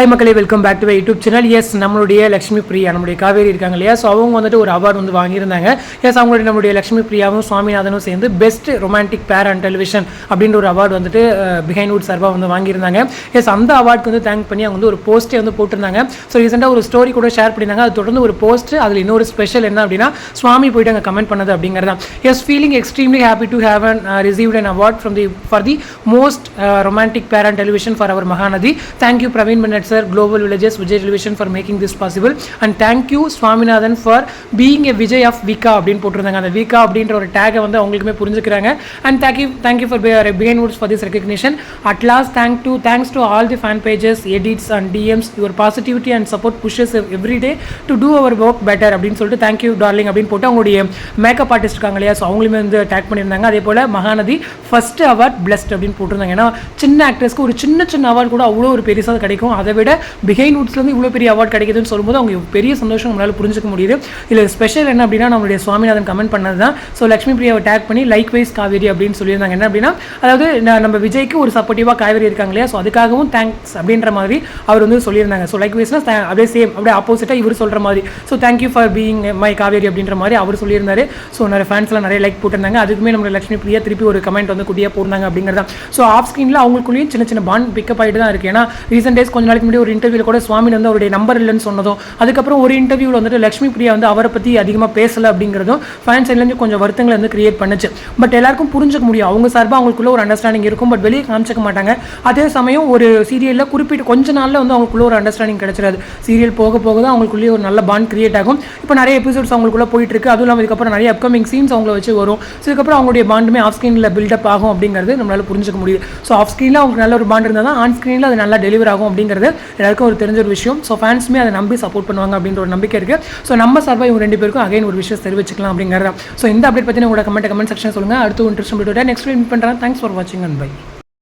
Hi மக்களே welcome back to YouTube channel yes நம்மளுடைய லக்ஷ்மி பிரியா நம்முடைய காவேரி இருக்காங்க இல்லையா? ஸோ அவங்க வந்துட்டு ஒரு அவார்டு வந்து வாங்கியிருந்தாங்க. எஸ் அவங்களுடைய நம்மளுடைய லக்ஷ்மி பிரியாவும் சுவாமிநாதனும் சேர்ந்து best romantic pair and television அப்படின்ற ஒரு அவார்டு வந்துட்டு பிஹைண்ட் வுட் சார்பாக வந்து வாங்கியிருந்தாங்க. எஸ் அந்த அவார்டுக்கு வந்து தேங்க் பண்ணி அவங்க வந்து ஒரு போஸ்ட்டே வந்து போட்டிருந்தாங்க. ஸோ ரீசெண்டாக ஒரு ஸ்டோரி கூட ஷேர் பண்ணியிருந்தாங்க. அது தொடர்ந்து ஒரு போஸ்ட் அதில் இன்னொரு ஸ்பெஷல் என்ன அப்படின்னா சுவாமி போயிட்டு அங்கே கமெண்ட் பண்ணது அப்படிங்கிறது தான் yes feeling extremely happy to have an received an award from the for the most romantic pair and television for our Mahanadi thank you Praveen Bennett sir global villages Vijay television for making this possible and thank you Swaminathan for being a Vijay of விகா அப்படின்னு போட்டிருந்தாங்க. அந்த விகா அப்படின்ற ஒரு டேகை வந்து அவங்களுக்குமே புரிஞ்சுக்கிறாங்க. And thank you for Behindwoods for this recognition at last thank to thanks to all the fan pages edits and DMs your positivity and support pushes every day to do our work better அப்படின்னு சொல்லிட்டு thank you darling அப்படின்னு போட்டு அவங்களுடைய makeup artist இருக்காங்க இல்லையா? So அவங்களுமே வந்து tag பண்ணியிருந்தாங்க. அதே போல் மகாநதி ஃபர்ஸ்ட் அவார்ட் பிளஸ்ட் அப்படின்னு போட்டிருந்தாங்க. ஏன்னா சின்ன ஆக்டர்ஸ்க்கு ஒரு சின்ன சின்ன அவார்டு கூட அவ்வளோ ஒரு பெருசாக கிடைக்கும். அதை விட பிகைன் உட்ஸ்லேருந்து இவ்வளோ பெரிய அவார்ட் கிடைக்குதுன்னு சொல்லும்போது அவங்க பெரிய சந்தோஷம் நம்மளால் புரிஞ்சுக்க முடியுது. இதில் ஸ்பெஷல் என்ன அப்படின்னா நம்மளுடைய சுவாமிநாதன் கமெண்ட் பண்ணது தான் ஸோ லக்ஷ்மி பிரியாவை டேக் பண்ணி லைக் வைஸ் காவேரி அப்படின்னு சொல்லியிருந்தாங்க. என்ன அப்படின்னா அதாவது நம்ம விஜய்க்கு ஒரு சப்போர்ட்டிவாக காவேரி இருக்காங்க இல்லையா? ஸோ அதுக்காகவும் தேங்க்ஸ் அப்படின்ற மாதிரி அவர் வந்து சொல்லியிருந்தாங்க. ஸோ லைக் வைஸ்னா அப்படியே சேம் அப்படியே ஆப்போசிட்டாக இவர் சொல்கிற மாதிரி. So thank you for being my Kaveri அப்படின்ற மாதிரி அவர் சொல்லியிருந்தாரு. ஸோ நிறைய ஃபேன்ஸ்லாம் நிறைய லைக் போட்டிருந்தாங்க. அதுக்குமே நம்ம லக்ஷ்மி பிரியா திருப்பி ஒரு கமெண்ட் வந்து குட்டியாக போடுறாங்க அப்படிங்கிறது ஸோ ஆஃப் ஸ்க்ரீனில் அவங்களுக்குள்ளேயும் சின்ன சின்ன பாண்ட் பிக்கப் ஆகிட்டு தான் இருக்குது ஏன்னா ரீசெண்ட் டேஸ் கொஞ்ச நாளைக்கு முன்னாடி ஒரு இன்டர்வியூவில் கூட சுவாமி வந்து அவருடைய நம்பர் இல்லைன்னு சொன்னதும் அதுக்கப்புறம் ஒரு இன்டர்வியூவில் வந்துட்டு லட்சுமி பிரியா வந்து அவரை பற்றி அதிகமாக பேசலை அப்படிங்கிறதும் ஃபேன் சைட்லேருந்து கொஞ்சம் வருத்தங்களை வந்து கிரியேட் பண்ணுச்சு. பட் எல்லாருக்கும் புரிஞ்சுக்க முடியும். அவங்க சார்பாக அவங்களுக்குள்ள ஒரு அண்டர்ஸ்டாண்டிங் இருக்கும். பட் வெளியே காமிச்சிக்க மாட்டாங்க. அதே சமயம் ஒரு சீரியலில் குறிப்பிட்ட கொஞ்ச நாளில் வந்து அவங்களுக்குள்ள ஒரு அண்டர்ஸ்டாண்டிங் கிடைச்சிடாது. சீரியல் போக போக தான் அவங்களுக்குள்ளேயே ஒரு நல்ல பாண்ட் கிரியேட் ஆகும். இப்போ நிறைய எபிசோட்ஸ் அவங்களுக்குள்ள போயிட்டு இருக்கு. அதுவும் இல்லாமல் இதுக்கப்புறம் நிறைய அப்கமிங் சீன்ஸ் அவங்கள வச்சு வரும். ஸோ இதுக்கப்புறம் அவங்களுடைய பாண்டுமே ஆஃப் ஸ்க்ரீனில் பில்டப் ஆகும் அப்படிங்கிறது நம்மளால புரிஞ்சுக்க முடியுது. ஸோ ஆஃப் ஸ்க்ரீனில் அவங்களுக்கு நல்ல ஒரு பாண்ட் இருந்தால் தான் ஆன் ஸ்க்ரீனில் அது நல்லா டெலிவர் ஆகும் அப்படிங்கிறது எல்லாருக்கும் ஒரு தெரிஞ்ச ஒரு விஷயம். ஸோ ஃபேன்ஸுமே அதை நம்பி சப்போர்ட் பண்ணுவாங்க அப்படின்ற ஒரு நம்பிக்கை இருக்குது ஸோ நம்ம சார்பாக இவங்க ரெண்டு பேருக்கும் அகைன் ஒரு விஷயம் தெரிவிச்சுக்கலாம் அப்படிங்கிறத ஸோ இந்த அப்டேட் பற்றி உங்களோட கமெண்ட் கமெண்ட் செக்ஷன் சொல்லுங்கள் அடுத்து இன்ட்ரெஸ்ட் நெக்ஸ்ட் மீட் பண்ணுறேன் தேங்க்ஸ் ஃபார் வாட்சிங் அண்ட் பை